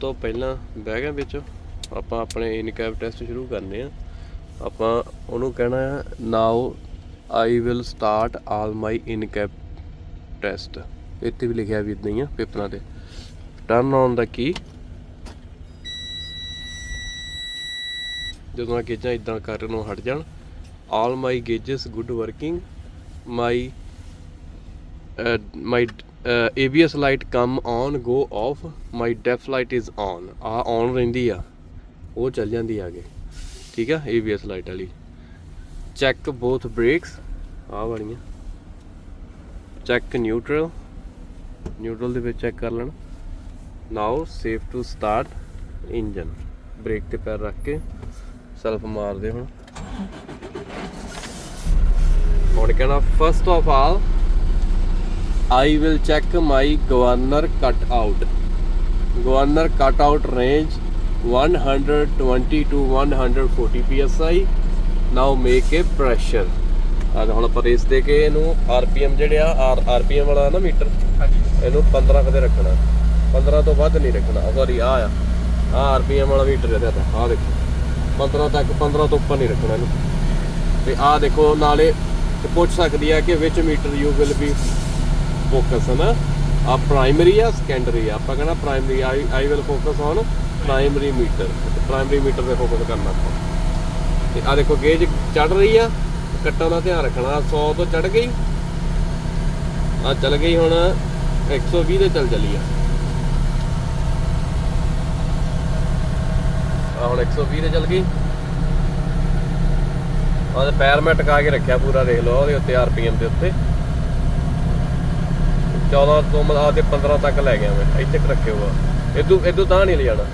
ਤੋਂ ਪਹਿਲਾਂ ਬਹਿ ਗਏ ਵਿੱਚ, ਆਪਾਂ ਆਪਣੇ ਇਨਕੈਪ ਟੈਸਟ ਸ਼ੁਰੂ ਕਰਨੇ ਆ। ਆਪਾਂ ਉਹਨੂੰ ਕਹਿਣਾ ਹੈ now I will start all my in cab test ਇੱਥੇ ਵੀ ਲਿਖਿਆ ਵੀ ਇਦਾਂ ਹੀ ਆ, ਪੇਪਰਾਂ ਤੇ। ਟਰਨ ਔਨ ਦਾ ਕੀ ਜਦੋਂ ਆ ਗੇਜਾਂ ਇਦਾਂ ਕਰਨ ਨੂੰ ਹਟ ਜਾਣ all my gauges good working my my ABS light come on go off my DEF light is on ਆ ਔਨ ਰਹਿੰਦੀ ਆ। ਉਹ ਚੱਲ ਜਾਂਦੀ ਆ ਅੱਗੇ। ਠੀਕ ਆ? ABS ਲਾਈਟ ਵਾਲੀ। ਚੈੱਕ ਬੋਥ ਬ੍ਰੇਕਸ ਆ ਵਾਲੀਆਂ। ਚੈੱਕ ਨਿਊਟਰਲ ਨਿਊਟਰਲ ਦੇ ਵਿੱਚ ਚੈੱਕ ਕਰ ਲੈਣ। Now safe to start engine brake ਤੇ ਪੈਰ ਰੱਖ ਕੇ ਸੈਲਫ ਮਾਰਦੇ ਹੁਣ। ਹੁਣ ਕਹਿਣਾ first of all I will check my governor cutout. Governor cutout range 120 to 140 psi. Now make a pressure. ਆ ਹੁਣ ਆਪਾਂ ਰੇਸ ਦੇ ਕੇ ਇਹਨੂੰ RPM ਜਿਹੜੇ ਆ RPM ਵਾਲਾ ਨਾ ਮੀਟਰ ਇਹਨੂੰ 15 ਕਦੇ ਰੱਖਣਾ 15 ਤੋਂ ਵੱਧ ਨਹੀਂ ਰੱਖਣਾ ਸੌਰੀ ਆ ਆ ਆ RPM ਵਾਲਾ ਮੀਟਰ ਇਹਦਾ ਤਾਂ ਆ ਦੇਖੋ 15 ਤੱਕ 15 ਤੋਂ ਉੱਪਰ ਨਹੀਂ ਰੱਖਣਾ ਇਹਨੂੰ ਤੇ ਆ ਦੇਖੋ ਨਾਲੇ ਪੁੱਛ ਸਕਦੀ ਆ ਕਿ ਵਿਚ meter you will be focus ਹੈ ਨਾ ਆ ਪ੍ਰਾਇਮਰੀ ਆ ਸੈਕੰਡਰੀ ਆ ਆਪਾਂ ਕਹਿੰਦਾ primary I will focus on primary meter primary meter ਤੇ ਫੋਕਸ ਕਰਨਾ ਆਪਾਂ ਤੇ ਆ ਦੇਖੋ ਗੇਜ ਚੜ ਰਹੀ ਆ ਕੱਟਾਂ ਦਾ ਧਿਆਨ ਰੱਖਣਾ 100 ਤੋਂ ਚੜ ਗਈ ਆ ਚੱਲ ਗਈ ਹੁਣ 120 ਤੇ ਚੱਲ ਚਲੀ ਆ ਆ ਹੁਣ 120 ਤੇ ਚਲ ਗਈ ਉਹਦੇ ਪੈਰ ਮੈਂ ਟਿਕਾ ਕੇ ਰੱਖਿਆ ਪੂਰਾ ਦੇਖ ਲਓ ਉਹਦੇ ਉੱਤੇ ਆਰਪੀਐਮ ਦੇ ਉੱਤੇ 14 ਤੋਂ ਮਤਲਬ ਤੇ 15 ਤੱਕ ਲੈ ਗਿਆ ਮੈਂ ਇੱਥੇ ਕੁ ਰੱਖਿਆ ਹੋਆ ਇਦੋਂ ਇਦੋਂ ਤਾਂ ਨਹੀਂ ਲੈ ਜਾਣਾ।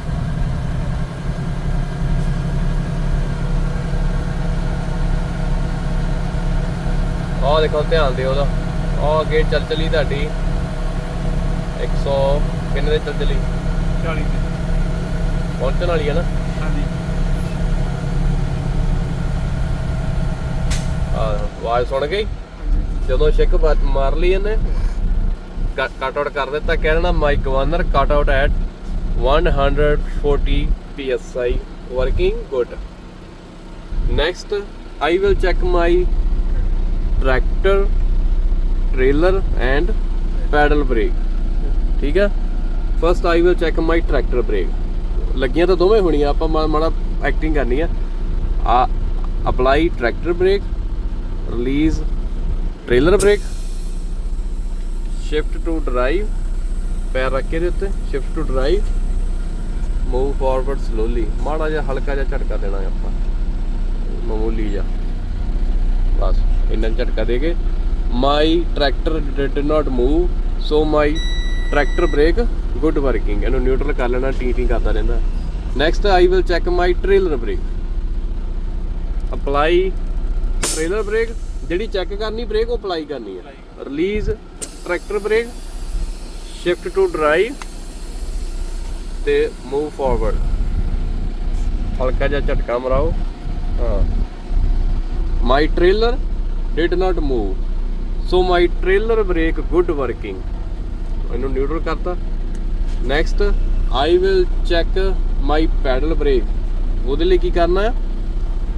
ਆਹ ਦੇਖੋ ਧਿਆਨ ਦਿਓ ਉਹਦਾ ਆਹ ਅੱਗੇ ਚੱਲ ਚਲੀ ਤੁਹਾਡੀ 100 ਕਿੰਨੇ ਦੇ ਚੱਲ ਚਲੀ 40 ਤੇ ਪਹੁੰਚਣ ਵਾਲੀ ਹੈ ਨਾ? ਹਾਂਜੀ। ਆਹ ਆਵਾਜ਼ ਸੁਣ ਗਈ? ਜਦੋਂ ਛਿੱਕ ਬਾ- ਮਾਰ ਲਈ ਇਹਨੇ ਕਟ ਆਊਟ ਕਰ ਦਿੱਤਾ ਕਹਿ ਦੇਣਾ my governor cut out at 140 psi working good next i will check my tractor trailer and pedal brake ਠੀਕ ਹੈ first I will check my tractor brake ਲੱਗੀਆਂ ਤਾਂ ਦੋਵੇਂ ਹੋਣੀਆਂ ਆਪਾਂ ਮਾੜਾ ਐਕਟਿੰਗ ਕਰਨੀ ਆ ਆ apply tractor brake release trailer brake shift to drive ਪੈਰ ਰੱਖ ਕੇ ਦੇ ਉੱਤੇ shift to drive move forward slowly ਮਾੜਾ ਜਿਹਾ ਹਲਕਾ ਜਿਹਾ ਝਟਕਾ ਦੇਣਾ ਹੈ ਆਪਾਂ। ਮਾਮੂਲੀ ਜਿਹਾ। ਬਸ, ਇੰਨਾ ਝਟਕਾ ਦੇ ਕੇ। My tractor did not move so my tractor brake good working ਇਹਨੂੰ ਨਿਊਟਰਲ ਕਰ ਲੈਣਾ, ਟੀ ਟੀ ਕਰਦਾ ਰਹਿੰਦਾ। Next I will check my trailer brake apply trailer brake ਜਿਹੜੀ ਚੈੱਕ ਕਰਨੀ ਬ੍ਰੇਕ ਉਹ ਅਪਲਾਈ ਕਰਨੀ ਹੈ। Release tractor brake shift to drive ਤੇ ਮੂਵ ਫਾਰਵਰਡ ਹਲਕਾ ਜਿਹਾ ਝਟਕਾ ਮਰਾਓ। ਹਾਂ। My trailer did not move so my trailer brake good working ਇਹਨੂੰ ਨਿਊਟਰਲ ਕਰਤਾ। Next I will check my pedal brake ਉਹਦੇ ਲਈ ਕੀ ਕਰਨਾ ਹੈ?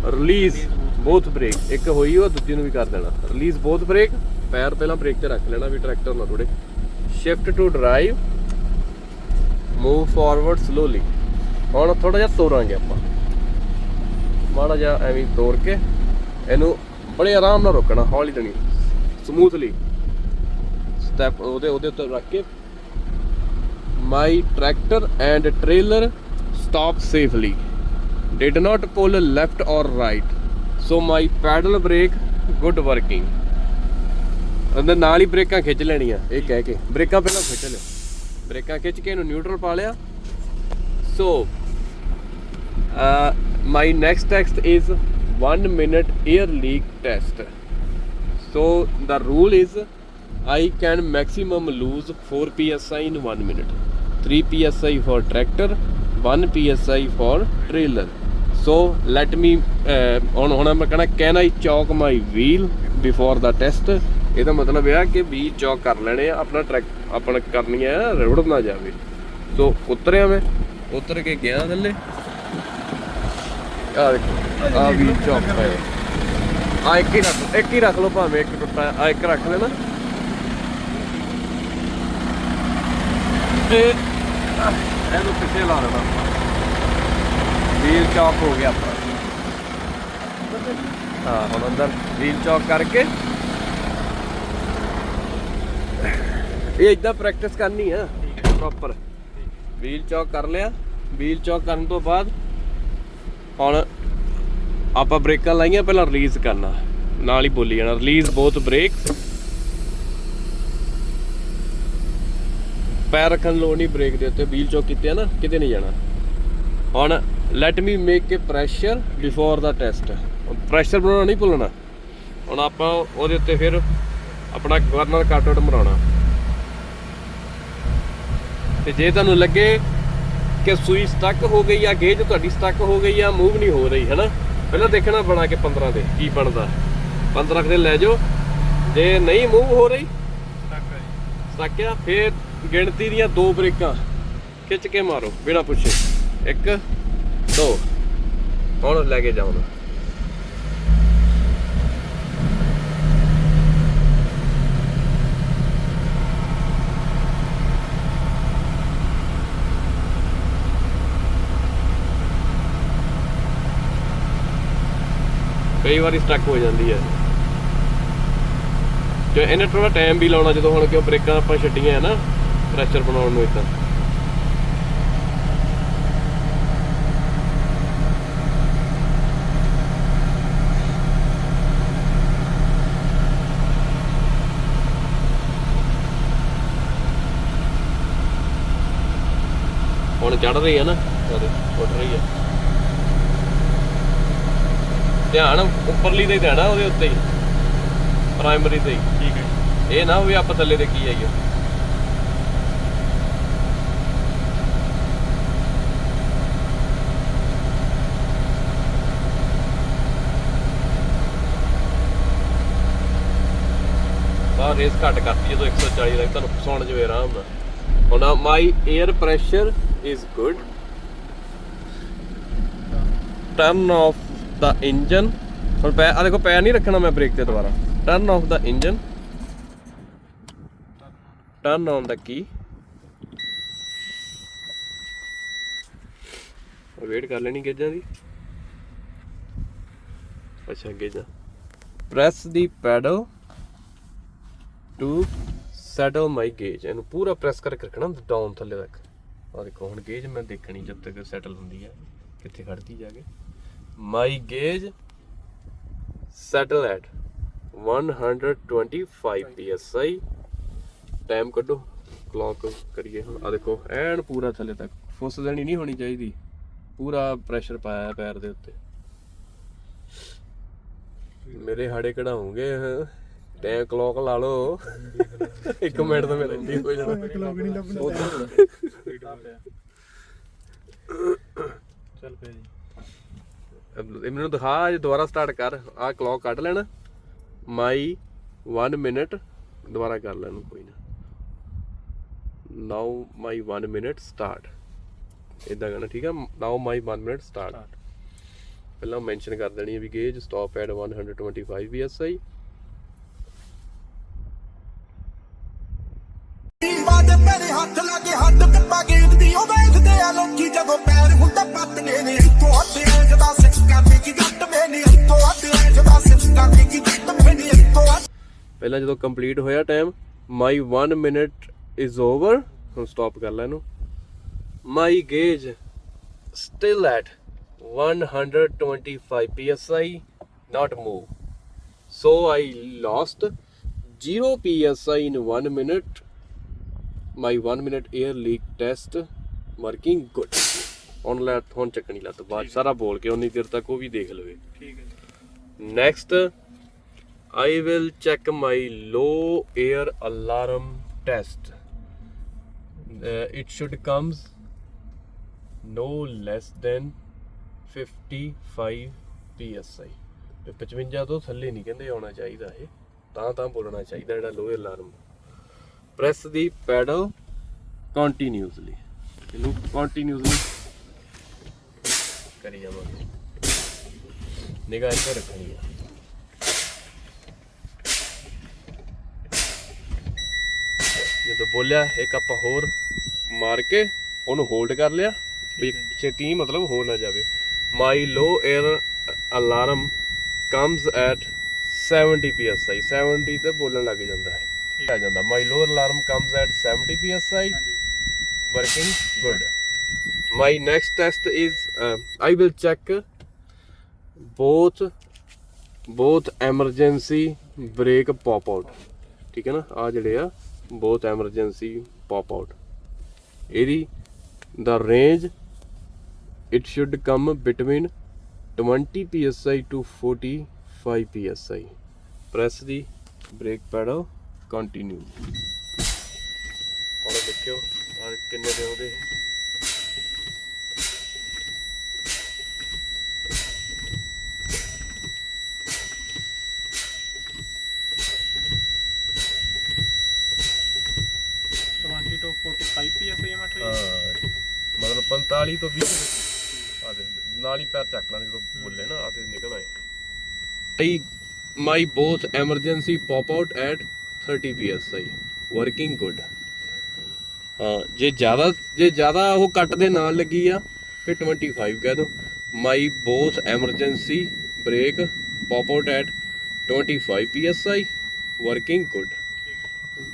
ਰਿਲੀਜ਼ ਬੋਥ ਬ੍ਰੇਕ ਇੱਕ ਹੋਈ ਉਹ ਦੂਜੀ ਨੂੰ ਵੀ ਕਰ ਦੇਣਾ। ਰਿਲੀਜ਼ ਬੋਥ ਬ੍ਰੇਕ ਪੈਰ ਪਹਿਲਾਂ ਬ੍ਰੇਕ ਤੇ ਰੱਖ ਲੈਣਾ ਵੀ ਟਰੈਕਟਰ ਨਾ ਥੋੜੇ shift to drive move forward slowly ਹੁਣ ਥੋੜਾ ਜਿਹਾ ਤੋਰਾਂਗੇ ਆਪਾਂ। ਮਾੜਾ ਜਿਹਾ ਐਵੇਂ ਤੋਰ ਕੇ ਇਹਨੂੰ ਬੜੇ ਆਰਾਮ ਨਾਲ ਰੋਕਣਾ, ਹੌਲੀ ਜਣੀ ਸਮੂਥਲੀ ਸਟੈਪ ਉਹਦੇ ਉਹਦੇ ਉੱਤੇ ਰੱਖ ਕੇ my tractor and trailer stop safely did not pull left or right so my pedal brake good working ਉਹਦੇ ਨਾਲ ਹੀ ਬ੍ਰੇਕਾਂ ਖਿੱਚ ਲੈਣੀਆਂ ਇਹ ਕਹਿ ਕੇ। ਬ੍ਰੇਕਾਂ ਪਹਿਲਾਂ ਖਿੱਚ ਲਿਓ। ਬ੍ਰੇਕਾਂ ਖਿੱਚ ਕੇ ਇਹਨੂੰ ਨਿਊਟਰਲ ਪਾ ਲਿਆ। So my next text is 1 minute air leak test so the rule is I can maximum lose 4 psi in 1 minute. 3 psi for tractor 1 psi for trailer. So let me uh, ਹੁਣ ਹੁਣ ਮੈਂ ਕਹਣਾ can I chock my wheel before the test ਇਹਦਾ ਮਤਲਬ ਇਹ ਆ ਕਿ wheel ਚੌਕ ਕਰ ਲੈਣੇ ਆ, ਆਪਣਾ ਟਰੈਕ ਆਪਣਾ ਕਰਨੀ ਆ ਰੁੜ ਨਾ ਜਾਵੇ। ਸੋ ਉਤਰਿਆ ਮੈਂ, ਉਤਰ ਕੇ ਗਿਆ ਥੱਲੇ। ਆ ਦੇਖੋ ਆ ਵੀ ਚੌਕ ਹੈ ਆ ਇੱਕ ਹੀ ਰੱਖ ਇੱਕ ਹੀ ਰੱਖ ਲਓ ਭਾਵੇਂ ਇੱਕ ਟੁੱਟਾ ਆ ਇੱਕ ਰੱਖ ਲੈਣਾ। ਤੇ ਇਹਨੂੰ ਪਿੱਛੇ ਲਾ ਦੇਣਾ ਵੀਲ ਚੌਕ ਹੋ ਗਿਆ ਆਪਣਾ। ਹਾਂ, ਹੁਣ ਅੰਦਰ ਵੀਲ ਚੌਕ ਕਰਕੇ ਇਹ ਇਦਾਂ ਪ੍ਰੈਕਟਿਸ ਕਰਨੀ ਆ। ਪ੍ਰੋਪਰ ਵੀਲ ਚੌਕ ਕਰ ਲਿਆ। ਵੀਲ ਚੌਕ ਕਰਨ ਤੋਂ ਬਾਅਦ ਹੁਣ ਆਪਾਂ ਬ੍ਰੇਕਾਂ ਲਾਈਆਂ, ਪਹਿਲਾਂ ਰਿਲੀਜ਼ ਕਰਨਾ। ਨਾਲ ਹੀ ਬੋਲੀ ਜਾਣਾ। ਰਿਲੀਜ਼ ਬੋਥ ਬ੍ਰੇਕਸ ਪੈਰ ਰੱਖਣ ਦੀ ਲੋੜ ਨਹੀਂ ਬ੍ਰੇਕ ਦੇ ਉੱਤੇ। ਵੀਲ ਚੌਕ ਕੀਤੇ ਆ ਨਾ, ਕਿਤੇ ਨਹੀਂ ਜਾਣਾ। ਹੁਣ let me make K pressure before the test pressure ਬਣਾਉਣਾ ਨਹੀਂ ਭੁੱਲਣਾ। ਹੁਣ ਆਪਾਂ ਉਹਦੇ ਉੱਤੇ ਫਿਰ ਆਪਣਾ ਗਵਰਨਰ ਕੱਟ ਆਊਟ ਮਰਾਉਣਾ। ਤੇ ਜੇ ਤੁਹਾਨੂੰ ਲੱਗੇ ਕਿ ਸੂਈ ਸਟਕ ਹੋ ਗਈ ਆ ਗੇਜ ਤੁਹਾਡੀ ਸਟਕ ਹੋ ਗਈ ਆ ਮੂਵ ਨਹੀਂ ਹੋ ਰਹੀ ਹੈਨਾ ਪਹਿਲਾਂ ਦੇਖਣਾ ਬਣਾ ਕੇ 15 ਦੇ ਕੀ ਬਣਦਾ। 15 ਦੇ ਲੈ ਜਾਓ। ਜੇ ਨਹੀਂ ਮੂਵ ਹੋ ਰਹੀ ਸਟਕ ਆ ਫਿਰ ਗਿਣਤੀ ਦੀਆਂ ਦੋ ਬ੍ਰੇਕਾਂ। ਖਿੱਚ ਕੇ ਮਾਰੋ ਬਿਨਾ ਪੁੱਛੇ। ਇੱਕ ਦੋ। ਹੁਣ ਲੈ ਕੇ ਜਾਓ ਕਈ ਵਾਰੀ ਸਟਕ ਹੋ ਜਾਂਦੀ ਹੈ। ਤੇ ਇਹਨੇ ਥੋੜਾ ਟਾਈਮ ਵੀ ਲਾਉਣਾ, ਜਦੋਂ ਹੁਣ ਕਿਉਂ ਬ੍ਰੇਕਾਂ ਆਪਾਂ ਛੱਡੀਆਂ ਹੈ ਨਾ ਪ੍ਰੈਸ਼ਰ ਬਣਾਉਣ ਨੂੰ ਇਦਾਂ। ਹੁਣ ਚੜ ਰਹੀ ਹੈ ਨਾ ਉਹਦੇ ਉੱਠ ਰਹੀ ਹੈ। ਧਿਆਨ ਉੱਪਰਲੀ ਤੇ ਹੀ ਦੇਣਾ ਉਹਦੇ ਉੱਤੇ ਹੀ। ਪ੍ਰਾਇਮਰੀ ਤੇ ਹੀ। ਠੀਕ ਹੈ ਇਹ ਨਾ ਹੋਵੇ ਆਪਾਂ ਥੱਲੇ ਦੇ ਕੀ ਆਈਏ। ਬਾਹਰ ਰੇਸ ਘੱਟ ਕਰਤੀ ਜਦੋਂ 140 ਤੱਕ ਤੁਹਾਨੂੰ ਸੁਣ ਜਵੇ ਆਰਾਮ ਨਾਲ। ਹੁਣ my air pressure is good turn off the engine ਹੁਣ ਪੈ ਆ ਦੇਖੋ, ਪੈਰ ਨਹੀਂ ਰੱਖਣਾ ਮੈਂ ਬ੍ਰੇਕ ਤੇ ਦੁਬਾਰਾ। Turn off the engine turn on the key wait ਕਰ ਲੈਣੀ ਗੇਜਾਂ ਦੀ। ਅੱਛਾ, ਗੇਜਾਂ। Press the pedal to settle my gauge ਇਹਨੂੰ ਪੂਰਾ ਪ੍ਰੈਸ ਕਰਕੇ ਰੱਖਣਾ ਡਾਊਨ ਥੱਲੇ ਤੱਕ ਆ ਦੇਖੋ, ਹੁਣ ਗੇਜ ਮੈਂ ਦੇਖਣੀ ਜਦ ਤੱਕ ਸੈਟਲ ਹੁੰਦੀ ਹੈ ਕਿੱਥੇ ਖੜਦੀ ਜਾ ਕੇ। My gauge settle at 125 psi time ਕੱਢੋ ਕਲੌਕ ਕਰੀਏ ਹੁਣ। ਆ ਦੇਖੋ ਐਨ ਪੂਰਾ ਥੱਲੇ ਤੱਕ। ਫੁੱਸ ਦੇਣੀ ਨਹੀਂ ਹੋਣੀ ਚਾਹੀਦੀ। ਪੂਰਾ ਪ੍ਰੈਸ਼ਰ ਪਾਇਆ ਪੈਰ ਦੇ ਉੱਤੇ। ਮੇਰੇ ਹਾੜੇ ਕਢਾਉਂਗੇ ਟਾਈਮ ਕਲੌਕ ਲਾ ਲਓ। ਇੱਕ ਮਿੰਟ ਤਾਂ ਮੇਰਾ ਇੰਨੀ ਹੋ ਜਾਣਾ। ਕਲੋਗ ਨਹੀਂ ਲੱਭਣਾ। ਚੱਲ ਪਿਆ ਜੀ। ਇਹ ਮੈਨੂੰ ਦਿਖਾ ਅੱਜ ਦੁਬਾਰਾ ਸਟਾਰਟ ਕਰ। ਆਹ ਕਲੌਕ ਕੱਢ ਲੈਣਾ। ਮਾਈ 1 ਮਿੰਟ ਦੁਬਾਰਾ ਕਰ ਲੈਣ ਕੋਈ ਨਾ। ਨਾਓ ਮਾਈ 1 ਮਿੰਟ ਸਟਾਰਟ ਇਦਾਂ ਕਰਨਾ ਠੀਕ ਆ? ਨਾਓ ਮਾਈ 1 ਮਿੰਟ ਸਟਾਰਟ ਪਹਿਲਾਂ ਮੈਂਸ਼ਨ ਕਰ ਦੇਣੀ ਹੈ ਵੀ ਗੇਜ ਸਟਾਪ ਐਟ 125 VSI ਬਾਦੇ ਮੇਰੇ ਹੱਥ ਲਾਗੇ ਟੱਪਾ ਗੇਂਦਦੀ ਉਹ ਵੇਖਦੇ ਆ ਲੋਕੀ ਜਦੋਂ ਪੈਰ ਹੁੰਦਾ ਪੱਤਨੇ ਨੇ ਇੱਕੋ ਹੱਥ ਐ ਜਦਾ ਸਿੱਖ ਕਰਦੀ ਕੀ ਗੱਟ ਮੈਨੇ ਇੱਕੋ ਹੱਥ ਐ ਜਦਾ ਸਿੱਖ ਕਰਦੀ ਕੀ ਗੱਟ ਮੈਨੇ ਇੱਕੋ ਪਹਿਲਾਂ ਜਦੋਂ ਕੰਪਲੀਟ ਹੋਇਆ time my 1 minute is over ਹੁਣ ਸਟਾਪ ਕਰ ਲੈ ਇਹਨੂੰ। My gauge still at 125 psi not move so i lost 0 psi in 1 minute my 1 minute air leak test working good ਹੁਣ ਲੈ ਹੁਣ ਚੱਕਣੀ ਲੱਤ ਬਾਅਦ ਸਾਰਾ ਬੋਲ ਕੇ ਉਨੀ ਦੇਰ ਤੱਕ ਉਹ ਵੀ ਦੇਖ ਲਵੇ ਠੀਕ ਹੈ Next, I will check my low air alarm test. Uh, it should comes no less than 55 psi. ਤੇ 55 ਤੋਂ ਥੱਲੇ ਨਹੀਂ ਕਹਿੰਦੇ ਆਉਣਾ ਚਾਹੀਦਾ ਇਹ ਤਾਂ ਤਾਂ ਬੋਲਣਾ ਚਾਹੀਦਾ ਜਿਹੜਾ lower alarm press the pedal continuously. ਇਹਨੂੰ ਕੰਟੀਨਿਊਸਲੀ ਕਰੀ ਜਾਵਾਂਗੇ। ਨਿਗਾਹ ਇੱਥੇ ਰੱਖਣੀ ਆ। ਜਦੋਂ ਬੋਲਿਆ ਇੱਕ ਆਪਾਂ ਹੋਰ ਮਾਰ ਕੇ ਉਹਨੂੰ ਹੋਲਡ ਕਰ ਲਿਆ ਵੀ ਛੇਤੀ ਮਤਲਬ ਹੋ ਨਾ ਜਾਵੇ। My low air alarm comes at 70 psi 70 ਤੇ ਬੋਲਣ ਲੱਗ ਜਾਂਦਾ ਹੈ। ਆ ਜਾਂਦਾ my low alarm comes at 70 psi ਹਾਂਜੀ working good my next test is uh, i will check both both emergency brake pop out ਠੀਕ ਹੈ ਨਾ ਆ ਜਿਹੜੇ ਆ both emergency pop out ਇਹਦੀ the range it should come between 20 psi to 45 psi press the brake pedal continue ਹੁਣ ਦੇਖਿਓ ਆ ਕਿੰਨੇ ਦੇ ਉਹਦੇ ਮਤਲਬ 45 ਤੋਂ 20 ਆ ਹੀ ਪੈਰ ਚੱਕ ਲੈਣੇ ਜਦੋਂ ਬੋਲੇ ਨਾ ਆ ਤੇ ਨਿਕਲ ਆਏ my both emergency pop out at 30 psi working good ਹਾਂ, ਜੇ ਜ਼ਿਆਦਾ ਜੇ ਜ਼ਿਆਦਾ ਉਹ ਕੱਟ ਦੇ ਨਾਲ ਲੱਗੀ ਆ, ਫਿਰ 25 ਕਹਿ ਦੋ my both emergency brake pop out at 25 psi working good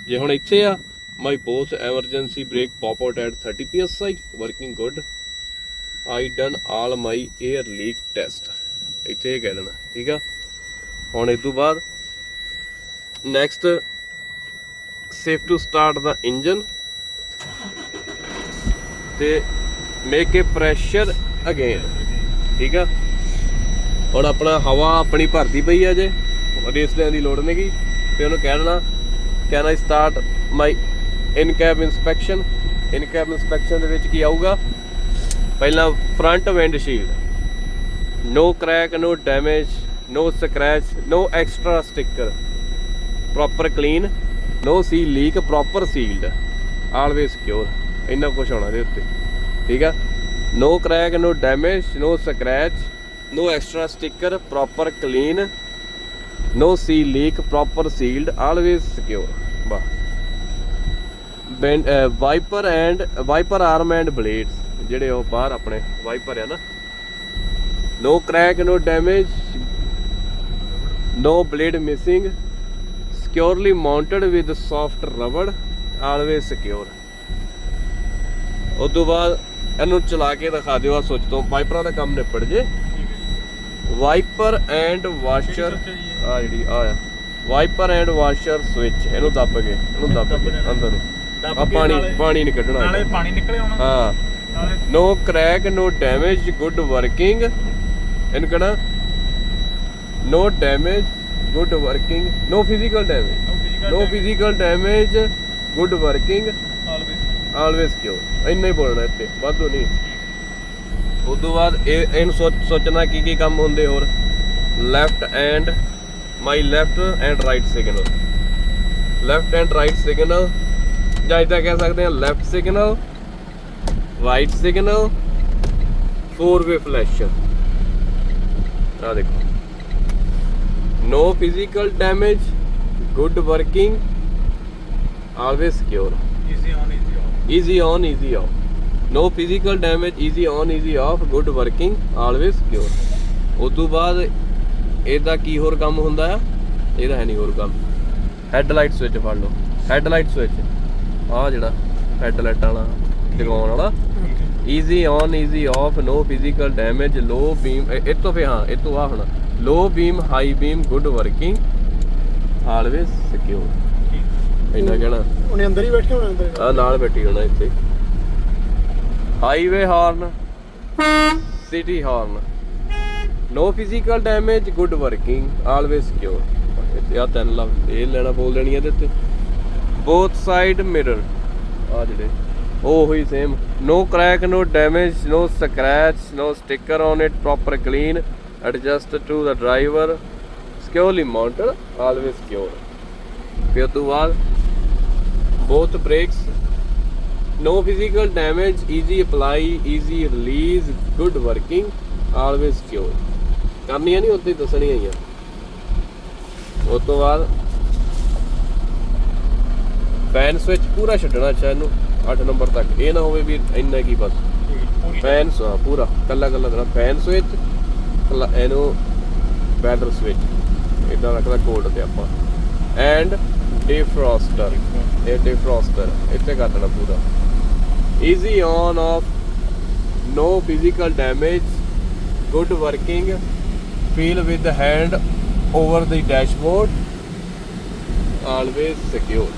ਜੇ ਹੁਣ ਇੱਥੇ ਆ my both emergency brake pop out at 30 psi working good I done all my air leak test ਇੱਥੇ ਇਹ ਕਹਿ ਦੇਣਾ, ਠੀਕ ਆ? ਹੁਣ ਇਸ ਤੋਂ ਬਾਅਦ next safe to start the engine ਤੇ ਮੇਕ ਏ ਪ੍ਰੈਸ਼ਰ ਅਗੇਨ ਠੀਕ ਆ? ਹੁਣ ਆਪਣਾ ਹਵਾ ਆਪਣੀ ਭਰਦੀ ਪਈ ਆ ਜੇ ਰੇਸ ਦੇਣ ਦੀ ਲੋੜ ਨਹੀਂਗੀ ਤੇ ਉਹਨੂੰ ਕਹਿ ਦੇਣਾ can I start my in cab inspection in cab inspection ਦੇ ਵਿੱਚ ਕੀ ਆਊਗਾ? ਪਹਿਲਾਂ front windshield no crack no damage no scratch no extra sticker proper clean no seal leak proper sealed always secure ਇੰਨਾ ਕੁਝ ਹੋਣਾ ਦੇ ਉੱਤੇ, ਠੀਕ ਆ? No crack no damage no scratch no extra sticker proper clean no seal leak proper sealed always secure ਵਾਹ। Wiper and wiper arm and blades ਜਿਹੜੇ ਉਹ ਬਾਹਰ ਆਪਣੇ ਵਾਈਪਰ ਆ ਨਾ। No crack no damage no blade missing securely mounted with soft rubber always secure. ਉਸ ਤੋਂ ਬਾਅਦ ਇਹਨੂੰ ਚਲਾ ਕੇ ਦਿਖਾ ਦਿਓ ਆ ਸੁੱਚ ਤੋਂ। ਵਾਈਪਰਾਂ ਦਾ ਕੰਮ ਨਿਪਟ ਜੇ। ਵਾਈਪਰ ਐਂਡ ਵਾਸ਼ਰ ਆ ਜਿਹੜੀ ਆ ਆ। ਵਾਈਪਰ ਐਂਡ ਵਾਸ਼ਰ ਸਵਿਚ ਇਹਨੂੰ ਦੱਬ ਕੇ ਇਹਨੂੰ ਦੱਬ ਕੇ ਅੰਦਰ। ਨੂੰ ਆ ਪਾਣੀ ਪਾਣੀ ਨਹੀਂ ਕੱਢਣਾ ਨਾਲੇ। ਪਾਣੀ ਨਿਕਲੇ ਆਉਣਾ ਹਾਂ। No crack no damage good working ਇਹਨੂੰ ਕਹਣਾ no damage good working no physical damage no physical damage good working always always ਕਿਉਂ ਇੰਨਾ ਹੀ ਬੋਲਣਾ ਇੱਥੇ ਵਾਧੂ ਨਹੀਂ। ਉਸ ਤੋਂ ਬਾਅਦ ਇਹ ਇਹਨੂੰ ਸੋਚ- ਸੋਚਣਾ ਕੀ ਕੀ ਕੰਮ ਹੁੰਦੇ ਹੋਰ। Left and my left and right signal left and right signal ਜਾਂ ਇਦਾਂ ਕਹਿ ਸਕਦੇ ਹਾਂ left signal right signal four way flasher ਆ ਦੇਖੋ। No physical damage good working always secure easy on easy off easy on easy off no physical damage easy on easy off good working always secure ਉਸ ਤੋਂ ਬਾਅਦ ਇਹਦਾ ਕੀ ਹੋਰ ਕੰਮ ਹੁੰਦਾ ਆ ਇਹਦਾ ਹੈ ਨਹੀਂ ਹੋਰ ਕੰਮ ਹੈਡਲਾਈਟ ਸਵਿਚ ਫੜ ਲਓ ਹੈਡਲਾਈਟ ਸਵਿਚ ਆ ਜਿਹੜਾ ਹੈਡਲਾਈਟ ਵਾਲਾ ਜਗਾਉਣ ਵਾਲਾ easy on easy off no physical damage low beam ਇਹ ਤੋਂ ਫੇ ਹਾਂ ਇਹ ਤੋਂ ਆ ਹੁਣ low beam high beam good working always secure. ਇੰਨਾ ਕਹਿਣਾ। ਉਹਨੇ ਅੰਦਰ ਹੀ ਬੈਠੇ ਹੋਣੇ ਅੰਦਰ। ਆ ਨਾਲ ਬੈਠੀ ਹੋਣਾ ਇੱਥੇ। Highway horn city horn. No physical damage good working always secure ਇੱਥੇ ਆ ਤਿੰਨ ਲਫ਼ਜ਼ ਇਹ ਲੈਣਾ ਬੋਲ ਦੇਣੀ ਇਹਦੇ ਤੇ ਬੋਥ ਸਾਈਡ ਮਿਰਰ ਆ ਜਿਹੜੇ ਉਹ ਹੀ same no crack no damage no scratch no sticker on it proper clean adjust to the driver securely mounted always secure ਫਿਰ ਤੋਂ ਬਾਅਦ both brakes. No physical damage easy apply easy release good working always secure ਕਰਨੀਆਂ ਨਹੀਂ ਉੱਤੇ ਦੱਸਣੀਆਂ ਹੀ ਆ ਉਸ ਤੋਂ ਬਾਅਦ ਫੈਨ ਸਵਿਚ ਪੂਰਾ ਛੱਡਣਾ ਅੱਛਾ ਇਹਨੂੰ 8 ਨੰਬਰ ਤੱਕ ਇਹ ਨਾ ਹੋਵੇ ਵੀ ਇੰਨਾ ਕੀ ਬਸ ਫੈਨ ਸ- ਪੂਰਾ ਕੱਲਾ ਕੱਲਾ ਦੇਣਾ ਫੈਨ ਸਵਿਚ ਇਹਨੂੰ ਬੈਟਰ ਸਵਿਚ ਇਦਾਂ ਰੱਖਦਾ ਕੋਲਡ ਤੇ ਆਪਾਂ ਐਂਡ ਡਿਫਰੋਸਟਰ ਇਹ ਡਿਫਰੋਸਟਰ ਇੱਥੇ ਕਰ ਦੇਣਾ ਪੂਰਾ easy on off no physical damage good working feel with the hand over the dashboard always secure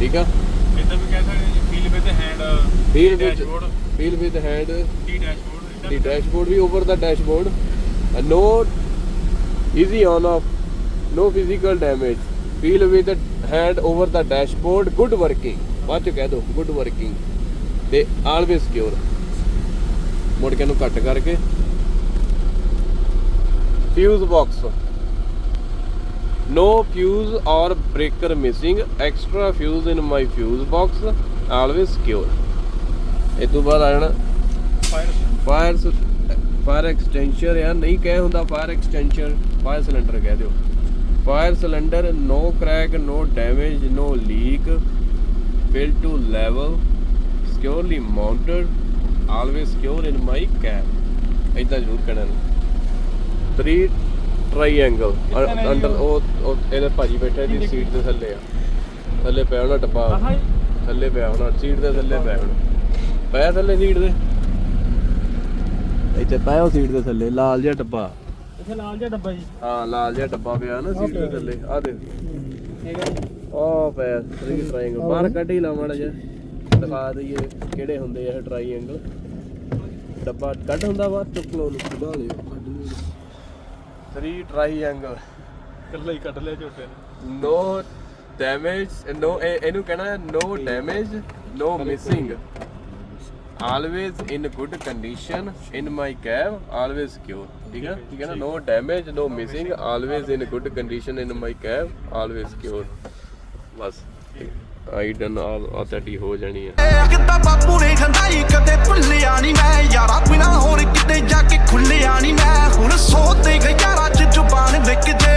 ਠੀਕ ਆ ਇਦਾਂ ਵੀ ਕਹਿ ਸਕਦੇ ਜੀ feel with hand dashboard feel with hand ਟੀ ਡੈਸ਼ਬੋਰਡ the dashboard ਵੀ over the dashboard and no easy on off no physical damage feel with the hand over the dashboard good working ਬਾਅਦ ਚ ਕਹਿ ਦੋ good working ਤੇ always secure ਮੁੜ ਕੇ ਨੂੰ ਕੱਟ ਕਰਕੇ fuse box no fuse or breaker missing extra fuse in my fuse box always secure ਇਹ ਤੋਂ ਬਾਅਦ ਆ ਜਾਣਾ ਫਾਇਰ ਫਾਇਰ ਫਾਇਰ ਐਕਸਟੈਂਸ਼ਨ ਯਾਰ ਨਹੀਂ ਕਹਿ ਹੁੰਦਾ ਫਾਇਰ ਐਕਸਟੈਂਸ਼ਨ ਫਾਇਰ ਸਿਲੰਡਰ ਕਹਿ ਦਿਓ। Fire cylinder no crack no damage no leak fill to level securely mounted always secure in my cab ਇਦਾਂ ਜ਼ਰੂਰ ਕਹਿਣਾ ਨੂੰ 3 ਟ੍ਰਾਈਐਂਗਲ ਕਿੱਥੇ ਨੇ ਅੰਡਰ ਉਹ? ਇਹਦੇ ਭਾਜੀ ਬੈਠੇ ਦੀ ਸੀਟ ਦੇ ਥੱਲੇ ਆ। ਥੱਲੇ ਪਿਆ ਹੋਣਾ ਡੱਬਾ। ਥੱਲੇ ਪਿਆ ਹੋਣਾ ਸੀਟ ਦੇ ਥੱਲੇ ਪਿਆ ਹੋਣਾ। ਪਿਆ ਥੱਲੇ ਸੀਟ ਦੇ। ਇੱਥੇ ਪਿਆ ਉਹ ਸੀਟ ਦੇ ਥੱਲੇ ਲਾਲ ਜਿਹਾ ਡੱਬਾ। ਇੱਥੇ ਲਾਲ ਜਿਹਾ ਡੱਬਾ ਜੀ। ਹਾਂ ਲਾਲ ਜਿਹਾ ਡੱਬਾ ਪਿਆ ਨਾ ਸੀਟ ਦੇ ਥੱਲੇ ਆ ਦੇ ਹੈਗਾ ਜੀ। ਉਹ ਪਿਆ ਥਰੀ ਟ੍ਰਾਇੰਗਲ ਬਾਹਰ ਕੱਢ ਹੀ ਲਾਵਾਂ ਜਿਹਾ। ਦਿਖਾ ਦਈਏ ਕਿਹੜੇ ਹੁੰਦੇ ਆ ਇਹ ਟ੍ਰਾਇੰਗਲ ਡੱਬਾ ਕੱਢ ਹੁੰਦਾ ਬਾਹਰ ਚੁੱਕ ਲਓ ਲਿਓ ਕੱਢ ਲਿਓ। ਥਰੀ ਟ੍ਰਾਇੰਗਲ ਇਕੱਲਾ ਹੀ ਕੱਢ ਲਿਆ ਝੋਟੇ ਨੇ। ਨੋ ਡੈਮੇਜ ਨੋ ਇਹਨੂੰ ਕਹਿਣਾ no damage no missing always in good condition in my cab always secure ਠੀਕ ਹੈ ਠੀਕ ਹੈ ਨਾ no damage no missing always in good condition in my cab always secure bus I done all ਆਥੈਂਟੀ ਹੋ ਜਾਣੀ ਹੈ ਕਿੱਦਾਂ ਬਾਪੂ ਨੇ ਖੰਦਾਈ ਕਦੇ ਭੁੱਲਿਆ ਨਹੀਂ ਮੈਂ ਯਾਰਾ ਬਿਨਾ ਹੋਰ ਕਿਤੇ ਜਾ ਕੇ ਖੁੱਲਿਆ ਨਹੀਂ ਮੈਂ ਹੁਣ ਸੋਤੇ ਗਈ ਯਾਰਾ ਜ਼ੁਬਾਨ ਵਿਕ ਜੇ